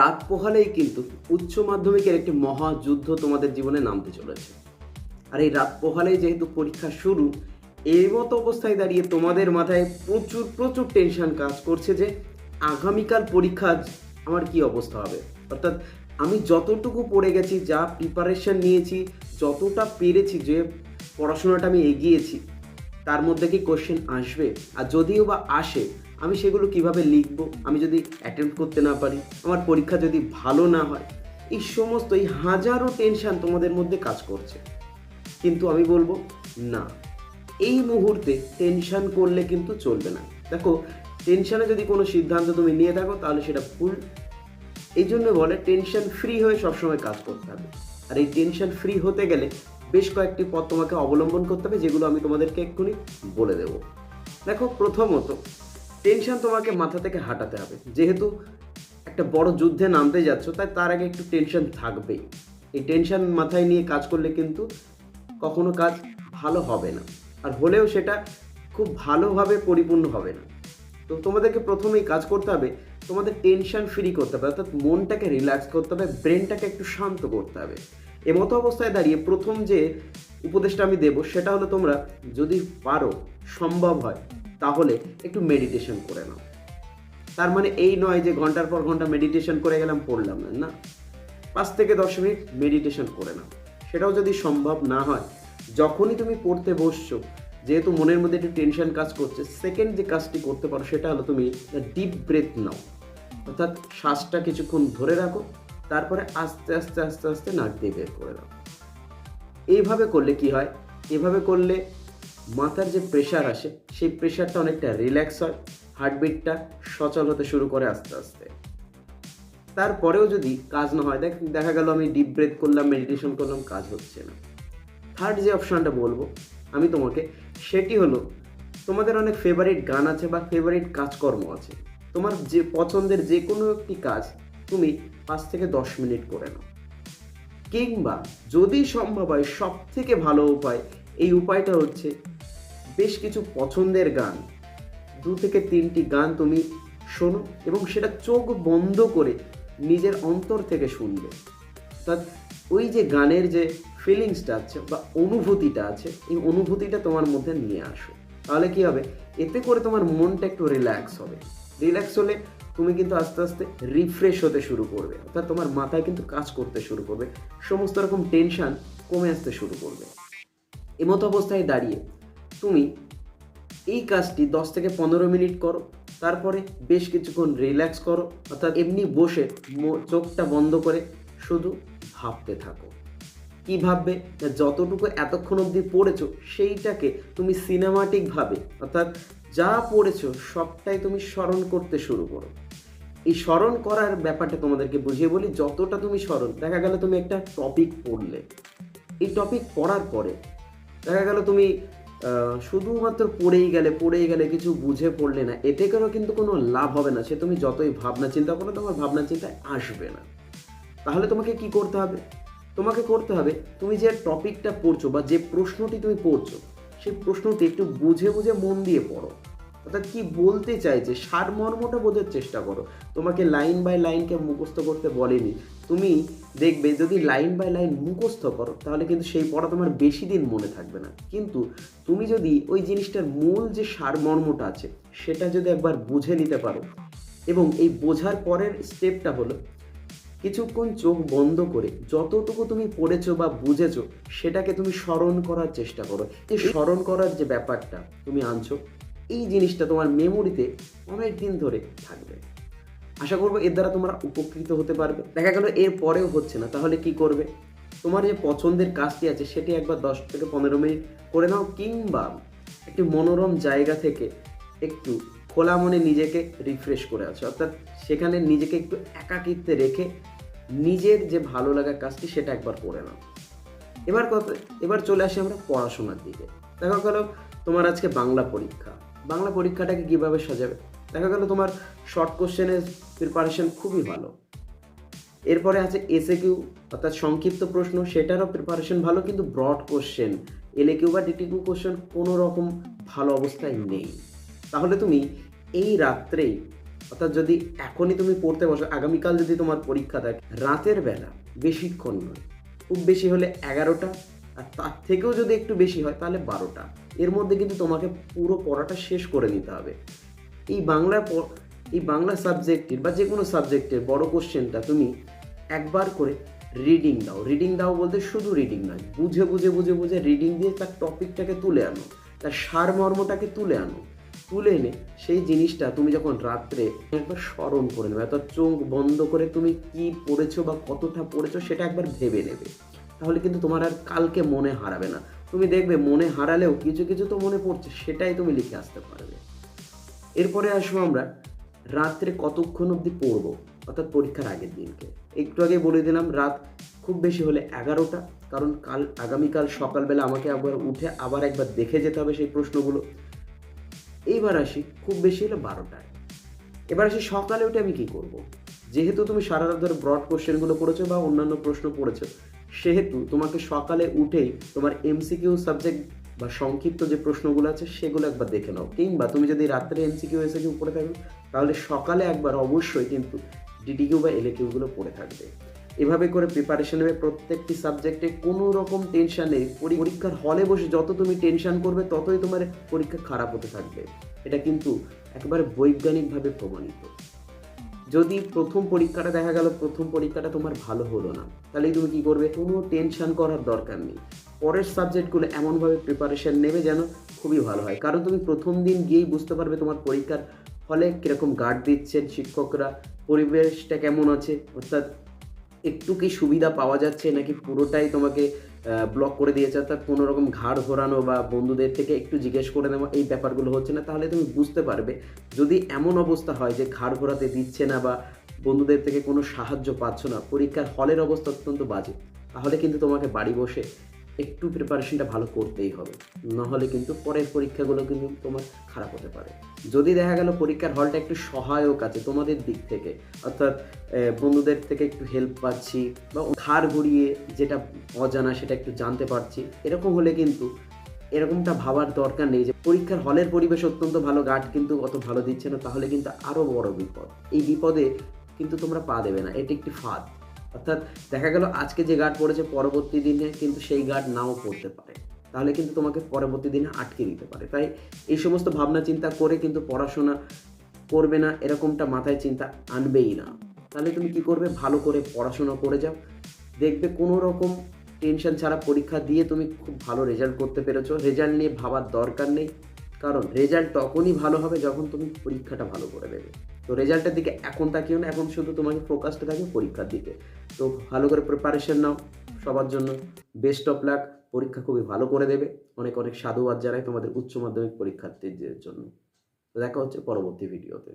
রাত পোহালেই কিন্তু উচ্চ মাধ্যমিকের একটি মহাযুদ্ধ তোমাদের জীবনে নামতে চলেছে। আর এই রাত পোহালেই যেহেতু পরীক্ষা শুরু, এই মতো অবস্থায় দাঁড়িয়ে তোমাদের মাথায় প্রচুর প্রচুর টেনশন কাজ করছে যে আগামীকাল পরীক্ষা আমার কি অবস্থা হবে? অর্থাৎ আমি যতটুকু পড়ে গেছি, যা প্রিপারেশন নিয়েছি, যতটা পেরেছি যে পড়াশোনাটা আমি এগিয়েছি, তার মধ্যে কি কোশ্চেন আসবে? আর যদিও বা আসে আমি সেগুলো কীভাবে লিখব? আমি যদি অ্যাটেম্প করতে না পারি, আমার পরীক্ষা যদি ভালো না হয়, এই সমস্ত, এই হাজারো টেনশন তোমাদের মধ্যে কাজ করছে। কিন্তু আমি বলব, না। এই মুহূর্তে টেনশান করলে কিন্তু চলবে না। দেখো টেনশানে যদি কোনো সিদ্ধান্ত তুমি নিয়ে থাকো, তাহলে সেটা ভুল। এই জন্য বলে টেনশন ফ্রি হয়ে সবসময় কাজ করতে হবে। আর এই টেনশন ফ্রি হতে গেলে বেশ কয়েকটি পথ তোমাকে অবলম্বন করতে হবে, যেগুলো আমি তোমাদেরকে এক্ষুনি বলে দেবো। দেখো, প্রথমত টেনশন তোমাকে মাথা থেকে হাঁটাতে হবে। যেহেতু একটা বড় যুদ্ধে নামতে যাচ্ছ, তাই তার আগে একটু টেনশন থাকবেই। এই টেনশন মাথায় নিয়ে কাজ করলে কিন্তু কখনো কাজ ভালো হবে না। আর হলেও সেটা খুব ভালোভাবে পরিপূর্ণ হবে না। তো তোমাদেরকে প্রথমেই কাজ করতে হবে, তোমাদের টেনশন ফ্রি করতে হবে, অর্থাৎ মনটাকে রিল্যাক্স করতে হবে ব্রেনটাকে একটু শান্ত করতে হবে। এমতো অবস্থায় দাঁড়িয়ে প্রথম যে উপদেশটা আমি দেবো, সেটা হলো তোমরা যদি পারো, সম্ভব হয় তাহলে একটু মেডিটেশন করে নাও। তার মানে এই নয় যে ঘণ্টার পর ঘণ্টা মেডিটেশন করে গেলাম, পড়লাম না না। পাঁচ থেকে দশ মিনিট মেডিটেশন করে নাও। সেটাও যদি সম্ভব না হয়, যখনই তুমি পড়তে বসছো, যেহেতু মনের মধ্যে একটু টেনশন কাজ করছে সেকেন্ড যে কাজটি করতে পারো সেটা হলো তুমি ডিপ ব্রেথ নাও। অর্থাৎ শ্বাসটা কিছুক্ষণ ধরে রাখো, তারপরে আস্তে আস্তে আস্তে আস্তে নাক দিয়ে বের করে দাও। এইভাবে করলে কি হয়? এভাবে করলে মাথার যে প্রেশার আসে সেই প্রেশারটা অনেকটা রিল্যাক্স হয় হার্টবিটটা সচল হতে শুরু করে আস্তে আস্তে। তারপরেও যদি কাজ না হয়, দেখ, দেখা গেল আমি ডিপ ব্রেথ করলাম মেডিটেশন করলাম, কাজ হচ্ছে না। থার্ড যে অপশানটা বলব আমি তোমাকে, সেটি হলো তোমাদের অনেক ফেভারিট গান আছে বা ফেভারিট কাজকর্ম আছে। তোমার যে পছন্দের যে কোনো একটি কাজ তুমি পাঁচ থেকে দশ মিনিট করে নাও। কিংবা যদি সম্ভব হয় সব থেকে ভালো উপায় এই উপায়টা হচ্ছে বেশ কিছু পছন্দের গান। দু থেকে তিনটি গান তুমি শোনো এবং সেটা চোখ বন্ধ করে নিজের অন্তর থেকে শুনবে। অর্থাৎ ওই যে গানের যে ফিলিংসটা আছে বা অনুভূতিটা আছে, এই অনুভূতিটা তোমার মধ্যে নিয়ে আসো। তাহলে কি হবে? এতে করে তোমার মনটা একটু রিল্যাক্স হবে। রিল্যাক্স হলে তুমি কিন্তু আস্তে আস্তে রিফ্রেশ হতে শুরু করবে। অর্থাৎ তোমার মাথায় কিন্তু কাজ করতে শুরু করবে। সমস্ত রকম টেনশন কমে আসতে শুরু করবে। এমতো অবস্থায় দাঁড়িয়ে তুমি এই কাজটি দশ থেকে পনেরো মিনিট করো, তারপরে বেশ কিছুক্ষণ রিল্যাক্স করো, অর্থাৎ এমনি বসে চোখটা বন্ধ করে শুধু ভাবতে থাকো। কি ভাববে? যতটুকু এতক্ষণ অবধি পড়েছো, সেইটাকে তুমি সিনেমাটিকভাবে অর্থাৎ যা পড়েছো, সবটাই তুমি স্মরণ করতে শুরু করো। এই স্মরণ করার ব্যাপারটা তোমাদেরকে বুঝিয়ে বলি, যতটা তুমি স্মরণ, দেখা গেল তুমি একটা টপিক পড়লে। এই টপিক পড়ার পরে, দেখা গেল তুমি শুধুমাত্র পড়েই গেলে পড়েই গেলে কিছু বুঝে পড়লে না এতে করেও কিন্তু কোনো লাভ হবে না। সে তুমি যতই ভাবনা চিন্তা করো, তোমার ভাবনা চিন্তায় আসবে না। তাহলে তোমাকে কি করতে হবে? তোমাকে করতে হবে, তুমি যে টপিকটা পড়ছো বা যে প্রশ্নটি তুমি পড়ছো, সেই প্রশ্নটি একটু বুঝে বুঝে মন দিয়ে পড়ো। অর্থাৎ কি বলতে চাইছে, সারমর্মটা বোঝার চেষ্টা করো। তোমাকে লাইন বাই লাইনকে মুখস্থ করতে বলেনি। তুমি দেখবে যদি লাইন বাই লাইন মুখস্থ করো, তাহলে কিন্তু সেই পড়া তোমার বেশি দিন মনে থাকবে না। কিন্তু তুমি যদি ওই জিনিসটার মূল যে সারমর্মটা আছে, সেটা যদি একবার বুঝে নিতে পারো এবং এই বোঝার পরের স্টেপটা হলো কিছুক্ষণ চোখ বন্ধ করে যতটুকু তুমি পড়েছো বা বুঝেছ, সেটাকে তুমি স্মরণ করার চেষ্টা করো। এই স্মরণ করার যে ব্যাপারটা তুমি আনছো, এই জিনিসটা তোমার মেমোরিতে অনেক দিন ধরে থাকবে। আশা করব এর দ্বারা তোমরা উপকৃত হতে পারবে। দেখা গেল এর পরেও হচ্ছে না, তাহলে কি করবে? তোমার যে পছন্দের কাজটি আছে, সেটি একবার দশ থেকে পনেরো মিনিট করে নাও, কিংবা একটি মনোরম জায়গা থেকে একটু খোলা মনে নিজেকে রিফ্রেশ করে আছো। অর্থাৎ সেখানে নিজেকে একটু একাকিত্বে রেখে নিজের যে ভালো লাগা কাজটি, সেটা একবার করে নাও। এবার কথা এবার চলে আসি আমরা পড়াশোনার দিকে। দেখা গেল তোমার আজকে বাংলা পরীক্ষা। বাংলা পরীক্ষাটাকে কীভাবে সাজাবে? দেখা গেল তোমার শর্ট কোশ্চেনের প্রিপারেশন খুবই ভালো। এরপরে আছে এসে কিউ অর্থাৎ সংক্ষিপ্ত প্রশ্ন, সেটারও প্রিপারেশন ভালো, কিন্তু ব্রড কোশ্চেন এলে কিউ বা ডিটি কিউ কোশ্চেন কোনো রকম ভালো অবস্থায় নেই। তাহলে তুমি এই রাত্রেই অর্থাৎ যদি এখনই তুমি পড়তে বসো, আগামীকাল যদি তোমার পরীক্ষা থাকে রাতের বেলা বেশিক্ষণ নয়, খুব বেশি হলে এগারোটা, আর তার থেকেও যদি একটু বেশি হয়, তাহলে বারোটা। এর মধ্যে কিন্তু তোমাকে পুরো পড়াটা শেষ করে নিতে হবে। এই বাংলা এই বাংলা সাবজেক্টের বা যে কোনো সাবজেক্টের বড় কোশ্চেনটা তুমি একবার করে রিডিং দাও। রিডিং দাও বলতে শুধু রিডিং নয়, বুঝে বুঝে বুঝে বুঝে রিডিং দিয়ে তার টপিকটাকে তুলে আনো, তার সারমর্মটাকে তুলে আনো। তুলে এনে সেই জিনিসটা তুমি যখন রাত্রে একবার স্মরণ করে নেবে, অর্থাৎ চোখ বন্ধ করে তুমি কি পড়েছো বা কতটা পড়েছো সেটা একবার ভেবে নেবে। তাহলে কিন্তু তোমার আর কালকে মনে হারাবে না। তুমি দেখবে মনে হারালেও কিছু কিছু তো মনে পড়ছে, সেটাই তুমি লিখে আসতে পারবে। এরপরে আসব আমরা রাত্রে কতক্ষণ অবধি পড়ব? অর্থাৎ পরীক্ষার আগের দিনকে। একটু আগে বলে দিলাম, রাত খুব বেশি হলে এগারোটা। কারণ কাল, আগামীকাল সকালবেলা আমাকে আবার উঠে আবার একবার দেখে যেতে হবে সেই প্রশ্নগুলো। এইবার আসি, খুব বেশি হলে বারোটায়। এবার আসি সকালে উঠে আমি কি করব। যেহেতু তুমি সারা রাত ধরে ব্রড কোশ্চেনগুলো পড়েছো বা অন্যান্য প্রশ্ন পড়েছো, সেহেতু তোমাকে সকালে উঠেই তোমার এমসিকিউ সাবজেক্ট বা সংক্ষিপ্ত যে প্রশ্নগুলো আছে, সেগুলো একবার দেখে নাও। কিংবা তুমি যদি রাত্রে এমসিকিউ এসিকিউ পড়ে থাকো তাহলে সকালে একবার অবশ্যই কিন্তু ডিডিকিউ বা এলএকিউগুলো পড়ে থাকবে। এভাবে করে প্রিপারেশন নেবে প্রত্যেকটি সাবজেক্টে কোনো রকম টেনশন নেই। পরি- পরীক্ষার হলে বসে যত তুমি টেনশন করবে, ততই তোমার পরীক্ষা খারাপ হতে থাকবে। এটা কিন্তু একেবারে বৈজ্ঞানিকভাবে প্রমাণিত। যদি প্রথম পরীক্ষাটা দেখা গেল, প্রথম পরীক্ষাটা তোমার ভালো হলো না, তাহলে তুমি কি করবে? কোনো টেনশন করার দরকার নেই। পরের সাবজেক্টগুলো এমনভাবে প্রিপারেশন নেবে যেন খুবই ভালো হয়। কারণ তুমি প্রথম দিন গিয়েই বুঝতে পারবে তোমার পরীক্ষার ফলে কীরকম গার্ড দিচ্ছেন শিক্ষকরা, পরিবেশটা কেমন আছে? অর্থাৎ একটু কি সুবিধা পাওয়া যাচ্ছে নাকি পুরোটাই তোমাকে ব্লক করে দিয়েছে, অর্থাৎ কোনো রকম ঘাড় ঘোরানো বা বন্ধুদের থেকে একটু জিজ্ঞেস করে নেওয়া, এই ব্যাপারগুলো হচ্ছে না, তাহলে তুমি বুঝতে পারবে। যদি এমন অবস্থা হয় যে ঘাড় ঘোরাতে দিচ্ছে না বা বন্ধুদের থেকে কোনো সাহায্য পাচ্ছ না, পরীক্ষার হলের অবস্থা অত্যন্ত বাজে। তাহলে কিন্তু তোমাকে বাড়ি বসে একটু প্রিপারেশনটা ভালো করতেই হবে। নাহলে কিন্তু পরের পরীক্ষাগুলো কিন্তু তোমার খারাপ হতে পারে। যদি দেখা গেল পরীক্ষার হলটা একটু সহায়ক আছে তোমাদের দিক থেকে, অর্থাৎ বন্ধুদের থেকে একটু হেল্প পাচ্ছি বা ঘাড় ঘুরিয়ে যেটা অজানা সেটা একটু জানতে পারছি, এরকম হলে কিন্তু এরকমটা ভাবার দরকার নেই যে পরীক্ষার হলের পরিবেশ অত্যন্ত ভালো গার্ড কিন্তু অত ভালো দিচ্ছে না, তাহলে কিন্তু আরও বড় বিপদ। এই বিপদে কিন্তু তোমরা পা দেবে না, এটি একটি ফাঁদ। অর্থাৎ দেখা গেল আজকে যে গার্ড পড়েছে পরবর্তী দিনে কিন্তু সেই গার্ড নাও পড়তে পারে। তাহলে কিন্তু তোমাকে পরবর্তী দিনে আটকে দিতে পারে। তাই এই সমস্ত ভাবনা চিন্তা করে কিন্তু পড়াশোনা করবে না, এরকমটা মাথায় চিন্তা আনবেই না। তাহলে তুমি কি করবে? ভালো করে পড়াশোনা করে যাও। দেখবে কোনো রকম টেনশন ছাড়া পরীক্ষা দিয়ে তুমি খুব ভালো রেজাল্ট করতে পেরেছ। রেজাল্ট নিয়ে ভাবার দরকার নেই। কারণ রেজাল্ট তখনই ভালো হবে যখন তুমি পরীক্ষাটা ভালো করে দেবে। তো রেজাল্টের দিকে এখন তাকিও না, এখন শুধু তোমাকে ফোকাসটা থাকে পরীক্ষার দিকে তো ভালো করে প্রিপারেশন নাও, সবার জন্য। বেস্ট অফ লাক পরীক্ষা খুবই ভালো করে দেবে। অনেক অনেক সাধুবাদ জানাই তোমাদের উচ্চ মাধ্যমিক পরীক্ষার্থীদের জন্য। তো দেখা হচ্ছে পরবর্তী ভিডিওতে